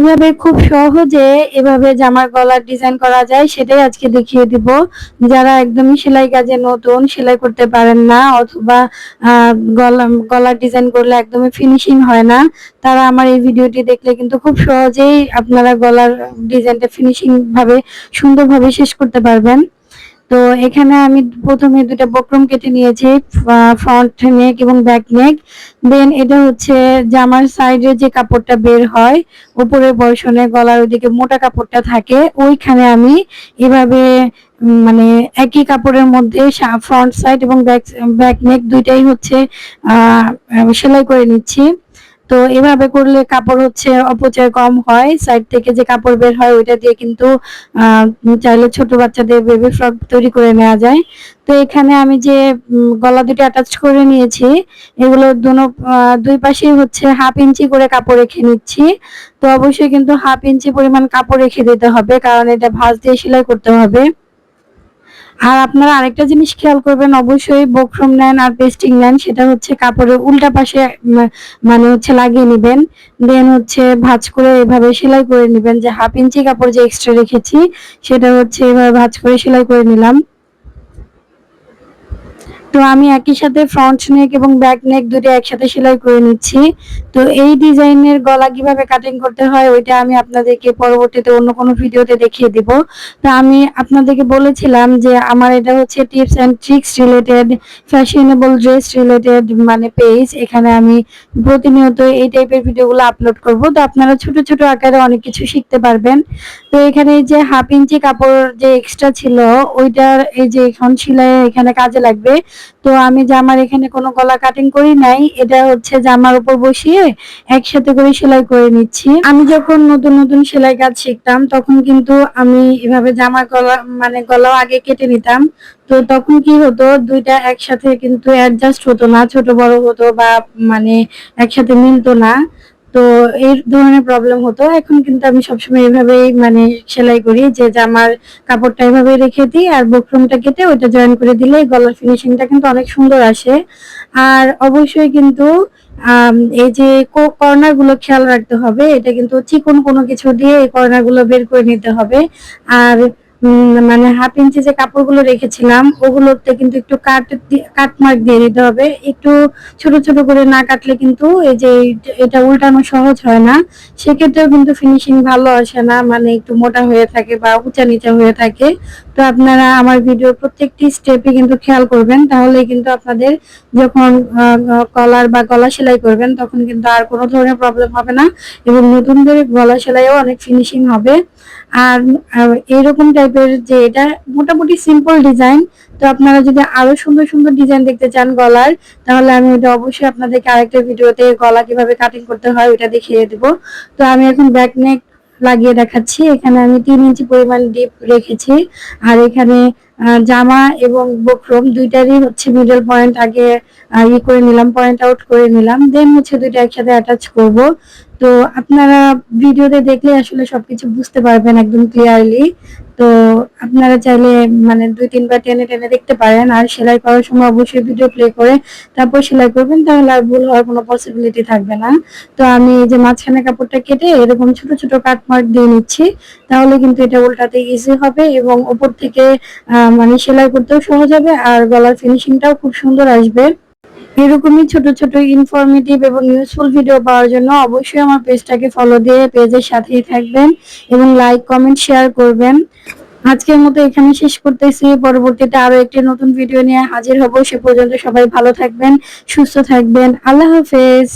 কীভাবে খুব সহজে এভাবে জামার গলার ডিজাইন করা যায় সেটাই আজকে দেখিয়ে দিব। যারা একদমই সেলাই কাজে নতুন, সেলাই করতে পারেন না অথবা গলা গলার ডিজাইন করলে একদমই ফিনিশিং হয় না, তারা আমার এই ভিডিওটি দেখলে কিন্তু খুব সহজেই আপনারা গলার ডিজাইনটা ফিনিশিং ভাবে সুন্দরভাবে শেষ করতে পারবেন। তো এখানে আমি প্রথমে দুটো বক্রম কেটে নিয়েছি ফ্রন্ট নেক এবং ব্যাক নেক দেন এটা হচ্ছে জামার সাইডে যে কাপড়টা বের হয়, উপরের পর্শনে গলার ওদিকে মোটা কাপড়টা থাকে, ওইখানে আমি এভাবে মানে একই কাপড়ের মধ্যে ফ্রন্ট সাইড এবং ব্যাক ব্যাক নেক দুইটাই হচ্ছে সেলাই করে নিচ্ছি। তো এভাবে করলে কাপড় হচ্ছে অপচয় কম হয়। সাইড থেকে যে কাপড় বের হয়, ওইটা দিয়ে কিন্তু চাইলে ছোট বাচ্চাদের বেবি ফ্রক তৈরি করে নেওয়া যায়। তো এখানে আমি যে গলা দুটো অ্যাটাচ করে নিয়েছি, এগুলো দুনো দুই পাশেই হচ্ছে হাফ ইঞ্চি করে কাপড় রেখে নিচ্ছি। তো অবশ্যই কিন্তু হাফ ইঞ্চি পরিমাণ কাপড় রেখে দিতে হবে, কারণ এটা ভাঁজ দিয়ে সেলাই করতে হবে। আর আপনারা আরেকটা জিনিস খেয়াল করবেন, অবশ্যই বকফ্রম নেন আর পেস্টিং নেন, সেটা হচ্ছে কাপড়ের উল্টা পাশে মানে হচ্ছে লাগিয়ে নেবেন। দেন হচ্ছে ভাজ করে এভাবে সেলাই করে নেবেন, যে হাফ ইঞ্চি কাপড় যে এক্সট্রা রেখেছি, সেটা হচ্ছে এভাবে ভাজ করে সেলাই করে নিলাম। তো আমি একই সাথে ফ্রন্ট নেক এবং ব্যাক নেক দুটো একসাথে সেলাই করে নিচ্ছি। তো এই ডিজাইনের গলা কীভাবে কাটিং করতে হয়, ওইটা আমি আপনাদেরকে পরবর্তীতে অন্য কোনো ভিডিওতে দেখিয়ে দিব। তো আমি আপনাদেরকে বলেছিলাম যে আমার এটা হচ্ছে tips and tricks related fashionable dress related মানে পেজ এখানে আমি প্রতিনিয়ত এই টাইপের ভিডিওগুলো আপলোড করব। তো আপনারা ছোট ছোট আকারে অনেক কিছু শিখতে পারবেন। তো এখানে এই যে হাফ ইঞ্চি কাপড় যে এক্সট্রা ছিল, ওইটার এই যে এখন সেলাই এখানে কাজে লাগবে। তো আমি জামার এখানে কোনো গলা কাটিং করি নাই, এটা হচ্ছে জামার উপর বসিয়ে একসাথে করে সেলাই করে নিচ্ছি। আমি যখন নতুন নতুন সেলাই কাজ শিখতাম, তখন কিন্তু আমি এভাবে জামার গলা মানে গলাও আগে কেটে নিতাম। তো তখন কি হতো, দুইটা একসাথে কিন্তু অ্যাডজাস্ট হতো না, ছোট বড় হতো বা মানে একসাথে মিলতো না। তো এই ধরনের প্রবলেম হতো। এখন কিন্তু আমি সবসময় এভাবেই মানে সেলাই করি যে জামার কাপড়টা এভাবে রেখে দিই আর বক্রমটা কেটে ওইটা জয়েন করে দিলে গলার ফিনিশিংটা কিন্তু অনেক সুন্দর আসে। আর অবশ্যই কিন্তু এই যে কর্নারগুলো খেয়াল রাখতে হবে। এটা কিন্তু চিকন কোনো কিছু দিয়ে এই কর্নারগুলো বের করে নিতে হবে। আর মানে হাফ ইঞ্চি যে কাপড়গুলো রেখেছিলাম, ওগুলোতে কিন্তু একটু কাট কাট মার্ক দিয়ে দিতে হবে। একটু ছোট ছোট করে না কাটলে কিন্তু এই যে এটা উল্টানো সহজ হয় না। সেক্ষেত্রেও কিন্তু ফিনিশিং ভালো আসে না মানে একটু মোটা হয়ে থাকে বা উঁচা নিচা হয়ে থাকে। তো আপনারা আমার ভিডিওর প্রত্যেকটি স্টেপে কিন্তু খেয়াল করবেন। তাহলে কিন্তু আপনাদের যখন কলার বা গলা সেলাই করবেন, তখন কিন্তু আর কোনো ধরনের প্রবলেম হবে না এবং নতুনদের গলা সেলাইও অনেক ফিনিশিং হবে। আর এইরকম টাইপের যে এটা মোটামুটি সিম্পল ডিজাইন তো আপনারা যদি আরও সুন্দর সুন্দর ডিজাইন দেখতে চান গলার, তাহলে আমি ওটা অবশ্যই আপনাদেরকে আরেকটা ভিডিওতে গলা কীভাবে কাটিং করতে হয় ওটা দেখিয়ে দেবো। তো আমি এখন ব্যাক নেক লাগিয়ে দেখাচ্ছি। এখানে আমি তিন ইঞ্চি পরিমাণ ডিপ রেখেছি। আর এখানে জামা এবং বক্রম দুইটারই হচ্ছে মিডল পয়েন্ট আগে ই করে নিলাম পয়েন্ট আউট করে নিলাম। দেন হচ্ছে দুইটা একসাথে অ্যাটাচ করব। তো আপনারা ভিডিওতে দেখলে আসলে সবকিছু বুঝতে পারবেন একদম ক্লিয়ারলি তো আপনারা চাইলে মানে দুই তিনবার টেনে টেনে দেখতে পারেন। আর সেলাই করার সময় অবশ্যই ভিডিও প্লে করে তারপর সেলাই করবেন, তাহলে আর ভুল হওয়ার কোনো পসিবিলিটি থাকবে না। তো আমি এই যে মাঝখানে কাপড়টা কেটে এরকম ছোট ছোট কাট মার্ক দিয়ে নিচ্ছি, তাহলে কিন্তু এটা উল্টাতে ইজি হবে এবং ওপর থেকে মানে সেলাই করতেও সহজ হবে আর গলার ফিনিশিংটাও খুব সুন্দর আসবে। এরকমই ছোট ছোট ইনফরমেটিভ এবং ইউজফুল ভিডিও পাওয়ার জন্য অবশ্যই আমার পেজটাকে ফলো দিয়ে পেজের সাথেই থাকবেন এবং লাইক কমেন্ট শেয়ার করবেন। আজকের মতো এখানে শেষ করতেছি। পরবর্তীতে আরও একটি নতুন ভিডিও নিয়ে হাজির হব। সে পর্যন্ত সবাই ভালো থাকবেন, সুস্থ থাকবেন। আল্লাহ হাফেজ।